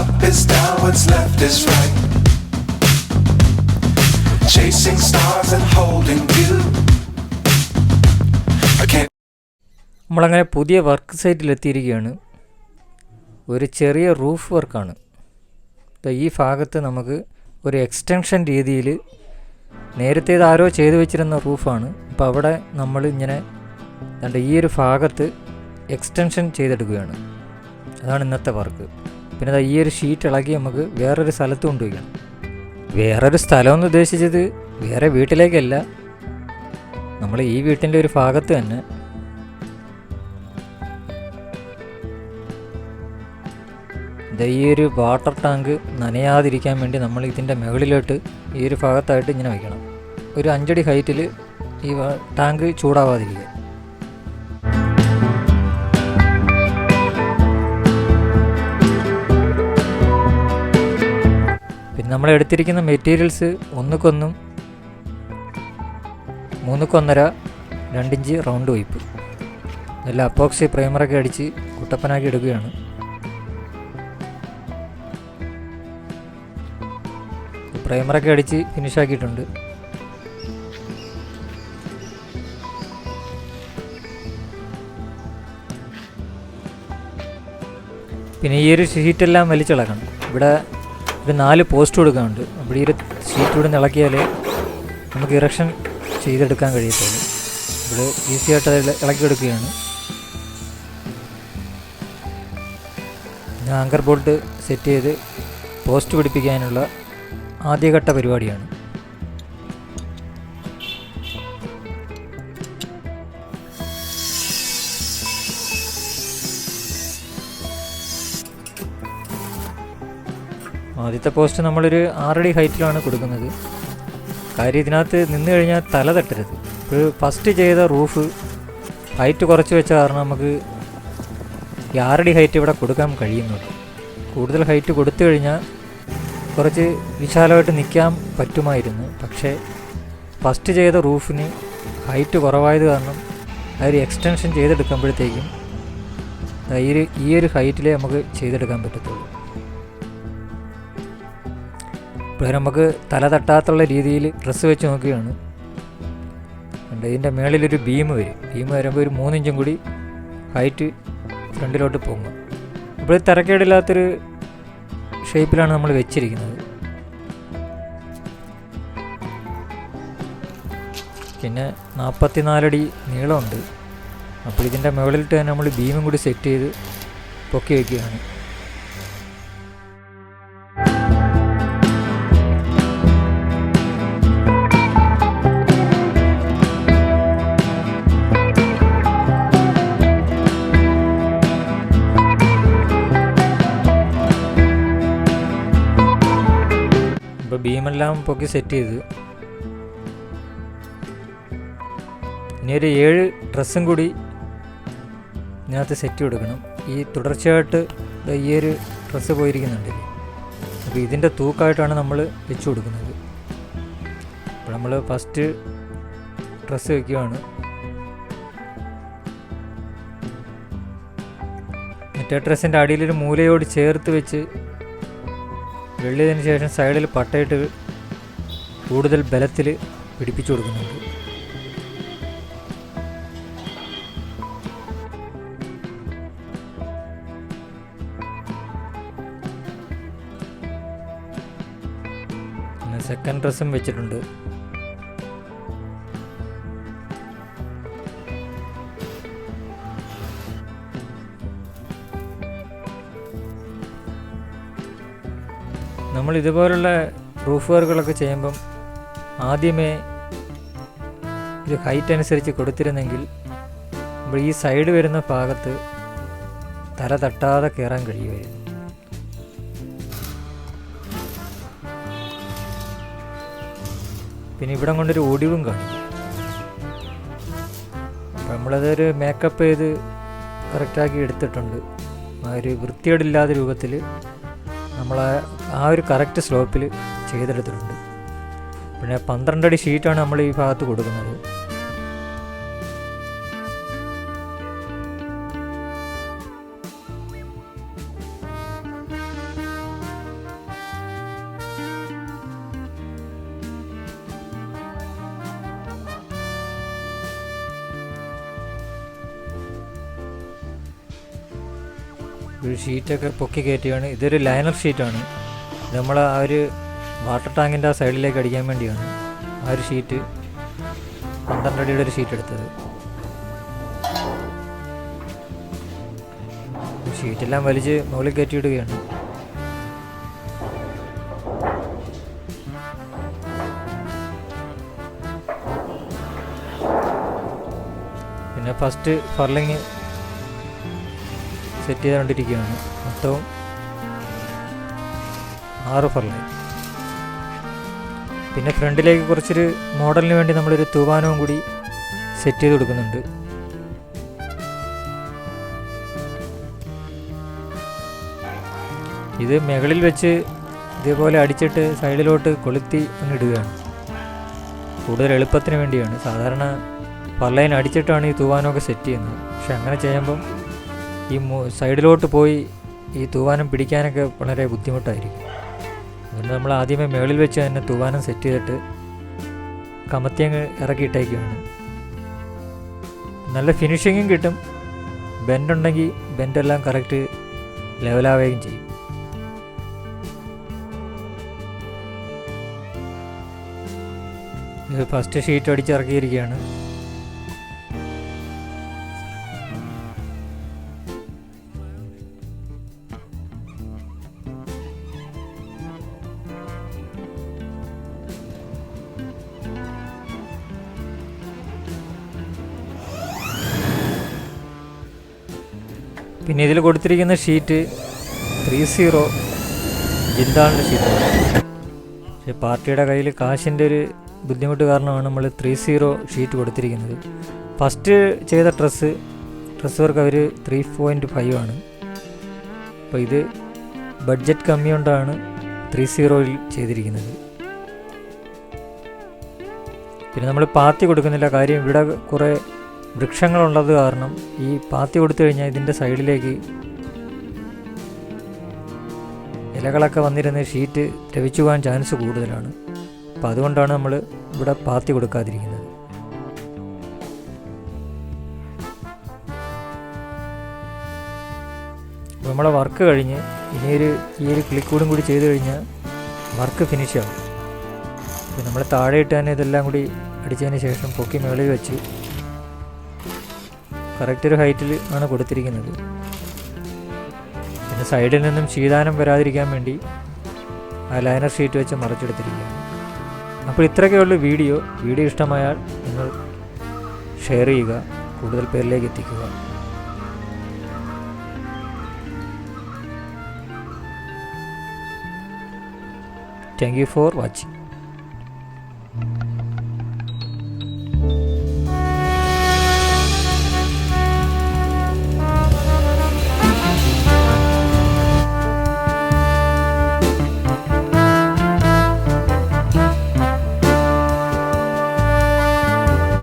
Up is down, what's left is right. Chasing stars and holding you. നമ്മളങ്ങനെ പുതിയ work സൈറ്റിലെത്തിയിരിക്കുകയാണ്. ഒരു ചെറിയ roof വർക്കാണ് ഈ ഭാഗത്ത് നമുക്ക് ഒരു എക്സ്റ്റൻഷൻ രീതിയിൽ നേരത്തെ ഇത് ആരോ ചെയ്തു വെച്ചിരുന്ന റൂഫാണ് അപ്പോൾ അവിടെ നമ്മൾ ഇങ്ങനെ ഈ ഒരു ഭാഗത്ത് എക്സ്റ്റൻഷൻ ചെയ്തെടുക്കുകയാണ്. അതാണ് ഇന്നത്തെ വർക്ക് പിന്നെ ഈ ഒരു ഷീറ്റ് ഇളകി നമുക്ക് വേറൊരു സ്ഥലത്ത് കൊണ്ടുപോയിക്കണം വേറൊരു സ്ഥലം എന്ന് ഉദ്ദേശിച്ചത് വേറെ വീട്ടിലേക്കല്ല. നമ്മൾ ഈ വീട്ടിന്റെ ഒരു ഭാഗത്ത് തന്നെ ഈ ഒരു വാട്ടർ ടാങ്ക് നനയാതിരിക്കാൻ വേണ്ടി നമ്മൾ ഇതിന്റെ മുകളിലോട്ട് ഈ ഒരു ഭാഗത്തായിട്ട് ഇങ്ങനെ വയ്ക്കണം ഒരു അഞ്ചടി ഹൈറ്റിൽ ഈ ടാങ്ക് ചൂടാവാതിരിക്കുക നമ്മൾ എടുത്തിരിക്കുന്ന മെറ്റീരിയൽസ് ഒന്നുക്കൊന്നും മൂന്നുക്കൊന്നര രണ്ടിഞ്ച് റൗണ്ട് വൈപ്പ് നല്ല അപ്പോക്സി പ്രൈമറൊക്കെ അടിച്ച് കുട്ടപ്പനാക്കി എടുക്കുകയാണ്. പ്രൈമറൊക്കെ അടിച്ച് ഫിനിഷ് ആക്കിയിട്ടുണ്ട്. പിന്നെ ഈ ഒരു ഷീറ്റെല്ലാം വലിച്ചിളക്കണം. ഇവിടെ ഒരു നാല് പോസ്റ്റ് കൊടുക്കാനുണ്ട്. അപ്പോൾ ഈ ഒരു ഷീറ്റ് ഇവിടെ ഇളക്കിയാൽ നമുക്ക് ഇറക്ഷൻ ചെയ്തെടുക്കാൻ കഴിയത്തുള്ളൂ. ഇവിടെ ഈസി ആയിട്ട് അത് ഇളക്കിയെടുക്കുകയാണ് ആങ്കർ ബോൾട്ട് സെറ്റ് ചെയ്ത് പോസ്റ്റ് പിടിപ്പിക്കാനുള്ള ആദ്യഘട്ട പരിപാടിയാണ്. ആദ്യത്തെ പോസ്റ്റ് നമ്മളൊരു ആറടി ഹൈറ്റിലാണ് കൊടുക്കുന്നത്. കാര്യം ഇതിനകത്ത് നിന്ന് കഴിഞ്ഞാൽ തല തട്ടരുത്. ഇപ്പോൾ ഫസ്റ്റ് ചെയ്ത റൂഫ് ഹൈറ്റ് കുറച്ച് വെച്ച കാരണം നമുക്ക് ഈ ആറടി ഹൈറ്റ് ഇവിടെ കൊടുക്കാൻ കഴിയുന്നുണ്ട് കൂടുതൽ ഹൈറ്റ് കൊടുത്തു കഴിഞ്ഞാൽ കുറച്ച് വിശാലമായിട്ട് നിൽക്കാൻ പറ്റുമായിരുന്നു. പക്ഷേ ഫസ്റ്റ് ചെയ്ത റൂഫിന് ഹൈറ്റ് കുറവായത് കാരണം ഒരു എക്സ്റ്റൻഷൻ ചെയ്തെടുക്കുമ്പോഴത്തേക്കും ഈ ഒരു ഹൈറ്റിലേ നമുക്ക് ചെയ്തെടുക്കാൻ പറ്റത്തുള്ളൂ. ഇപ്പോൾ നമുക്ക് തല തട്ടാത്തുള്ള രീതിയിൽ ഡ്രസ്സ് വെച്ച് നോക്കുകയാണ്. ഉണ്ട് ഇതിന്റെ മേളിലൊരു ബീം വരും. ബീം വരുമ്പോൾ ഒരു മൂന്നിഞ്ചും കൂടി ഹൈറ്റ് ഫ്രണ്ടിലോട്ട് പൊങ്ങും. അപ്പോൾ തിരക്കേടില്ലാത്തൊരു ഷേപ്പിലാണ് നമ്മൾ വെച്ചിരിക്കുന്നത്. പിന്നെ നാൽപ്പത്തിനാലടി നീളമുണ്ട്. അപ്പോൾ ഇതിന്റെ മുകളിലിട്ട് തന്നെ നമ്മൾ ബീമും കൂടി സെറ്റ് ചെയ്ത് പൊക്കി വയ്ക്കുകയാണ് ബീമെല്ലാം പൊക്കി സെറ്റ് ചെയ്ത്. ഇനി ഒരു ഏഴ് ഡ്രസ്സും കൂടി ഇതിനകത്ത് സെറ്റ് കൊടുക്കണം ഈ തുടർച്ചയായിട്ട് ഈ ഒരു ഡ്രസ്സ് പോയിരിക്കുന്നുണ്ട് അപ്പോൾ ഇതിന്റെ തൂക്കമായിട്ടാണ് നമ്മൾ വെച്ച് കൊടുക്കുന്നത്. അപ്പോൾ നമ്മൾ ഫസ്റ്റ് ഡ്രസ്സ് വയ്ക്കുകയാണ് മറ്റേ ഡ്രസ്സിന്റെ അടിയിലൊരു മൂലയോട് ചേർത്ത് വെച്ച് വെള്ളിയതിന് ശേഷം സൈഡിൽ പട്ടയിട്ട് കൂടുതൽ ബലത്തിൽ പിടിപ്പിച്ചു കൊടുക്കുന്നുണ്ട്. സെക്കൻഡ് ഡ്രസ്സും വെച്ചിട്ടുണ്ട്. നമ്മൾ ഇതുപോലുള്ള റൂഫ് വർക്കുകളൊക്കെ ചെയ്യുമ്പം ആദ്യമേ ഇത് ഹൈറ്റ് അനുസരിച്ച് കൊടുത്തിരുന്നെങ്കിൽ നമ്മൾ ഈ സൈഡ് വരുന്ന ഭാഗത്ത് തല തട്ടാതെ കയറാൻ കഴിയുമായിരുന്നു. പിന്നെ ഇവിടം കൊണ്ടൊരു ഒടിവും കാണിക്കും അപ്പം നമ്മളതൊരു മേക്കപ്പ് ചെയ്ത് കറക്റ്റാക്കി എടുത്തിട്ടുണ്ട്. ഒരു വൃത്തിയോടില്ലാത്ത രൂപത്തിൽ നമ്മൾ ആ ഒരു കറക്റ്റ് സ്ലോപ്പിൽ ചെയ്തെടുത്തിട്ടുണ്ട്. പിന്നെ പന്ത്രണ്ടടി ഷീറ്റാണ് നമ്മൾ ഈ ഭാഗത്ത് കൊടുക്കുന്നത്. ഒരു ഷീറ്റൊക്കെ പൊക്കി കയറ്റിയാണ്. ഇതൊരു ലൈനർ ഷീറ്റാണ്. നമ്മൾ ആ ഒരു വാട്ടർ ടാങ്കിന്റെ ആ സൈഡിലേക്ക് അടിക്കാൻ വേണ്ടിയാണ് ആ ഒരു ഷീറ്റ് പന്ത്രണ്ട് അടിയുടെ ഒരു ഷീറ്റ് എടുത്തത്. ഷീറ്റെല്ലാം വലിച്ച് മുകളിൽ കയറ്റിയിടുകയാണ്. പിന്നെ ഫസ്റ്റ് ഫർലിങ് സെറ്റ് ചെയ്തുകൊണ്ടിരിക്കുകയാണ്. മൊത്തവും ആറ് ഫർലൈ പിന്നെ ഫ്രണ്ടിലേക്ക് കുറച്ചൊരു മോഡലിന് വേണ്ടി നമ്മളൊരു തൂവാനവും കൂടി സെറ്റ് ചെയ്ത് കൊടുക്കുന്നുണ്ട്. ഇത് മുകളിൽ വെച്ച് ഇതേപോലെ അടിച്ചിട്ട് സൈഡിലോട്ട് കൊളുത്തി ഒന്നിടുകയാണ് കൂടുതൽ എളുപ്പത്തിന് വേണ്ടിയാണ്. സാധാരണ പർലൈൻ അടിച്ചിട്ടാണ് ഈ തൂവാനൊക്കെ സെറ്റ് ചെയ്യുന്നത്. പക്ഷെ അങ്ങനെ ചെയ്യുമ്പം ഈ സൈഡിലോട്ട് പോയി ഈ തൂവാനം പിടിക്കാനൊക്കെ വളരെ ബുദ്ധിമുട്ടായിരിക്കും. അതുകൊണ്ട് നമ്മൾ ആദ്യമേ മേളിൽ വെച്ച് തന്നെ തൂവാനം സെറ്റ് ചെയ്തിട്ട് കമത്തിയങ്ങ് ഇറക്കിയിട്ടേക്കുകയാണ് നല്ല ഫിനിഷിങ്ങും കിട്ടും. ബെൻഡുണ്ടെങ്കിൽ ബെൻഡെല്ലാം കറക്റ്റ് ലെവലാവുകയും ചെയ്യും. ഇത് ഫസ്റ്റ് ഷീറ്റ് അടിച്ചിറക്കിയിരിക്കുകയാണ് പിന്നെ ഇതിൽ കൊടുത്തിരിക്കുന്ന ഷീറ്റ് ത്രീ സീറോ ജിന്താളിന്റെ ഷീറ്റാണ് പക്ഷേ പാർട്ടിയുടെ കയ്യിൽ കാശിന്റെ ഒരു ബുദ്ധിമുട്ട് കാരണമാണ് നമ്മൾ ത്രീ സീറോ ഷീറ്റ് കൊടുത്തിരിക്കുന്നത്. ഫസ്റ്റ് ചെയ്ത ഡ്രസ്സ് ഡ്രസ്സ് വർക്ക് അവർ ത്രീ പോയിന്റ് ഫൈവ് ആണ്. അപ്പോൾ ഇത് ബഡ്ജറ്റ് കമ്മി കൊണ്ടാണ് ത്രീ സീറോയിൽ ചെയ്തിരിക്കുന്നത്. പിന്നെ നമ്മൾ പാത്തി കൊടുക്കുന്നില്ല കാര്യം ഇവിടെ കുറേ വൃക്ഷങ്ങളുള്ളത് കാരണം ഈ പാത്തി കൊടുത്തു കഴിഞ്ഞാൽ ഇതിന്റെ സൈഡിലേക്ക് ഇലകളൊക്കെ വന്നിരുന്ന് ഷീറ്റ് ദ്രവിച്ചു പോകാൻ ചാൻസ് കൂടുതലാണ്. അപ്പം അതുകൊണ്ടാണ് നമ്മൾ ഇവിടെ പാത്തി കൊടുക്കാതിരിക്കുന്നത്. അപ്പോൾ നമ്മളെ വർക്ക് കഴിഞ്ഞ് ഇനിയൊരു ഈ ഒരു ക്ലിക്കൂടും കൂടി ചെയ്ത് കഴിഞ്ഞാൽ വർക്ക് ഫിനിഷ് ആവും. അപ്പോൾ നമ്മൾ താഴെ ഇട്ട് തന്നെ ഇതെല്ലാം കൂടി അടിച്ചതിന് ശേഷം പൊക്കി മേളിൽ വെച്ച് കറക്റ്റ് ഒരു ഹൈറ്റിൽ ആണ് കൊടുത്തിരിക്കുന്നത്. പിന്നെ സൈഡിൽ നിന്നും ശീതാനം വരാതിരിക്കാൻ വേണ്ടി ആ ലൈനർ ഷീറ്റ് വെച്ച് മറച്ചെടുത്തിരിക്കുകയാണ്. അപ്പോൾ ഇത്രയൊക്കെയുള്ള വീഡിയോ. വീഡിയോ ഇഷ്ടമായാൽ നിങ്ങൾ ഷെയർ ചെയ്യുക കൂടുതൽ പേരിലേക്ക് എത്തിക്കുക. Thank you for watching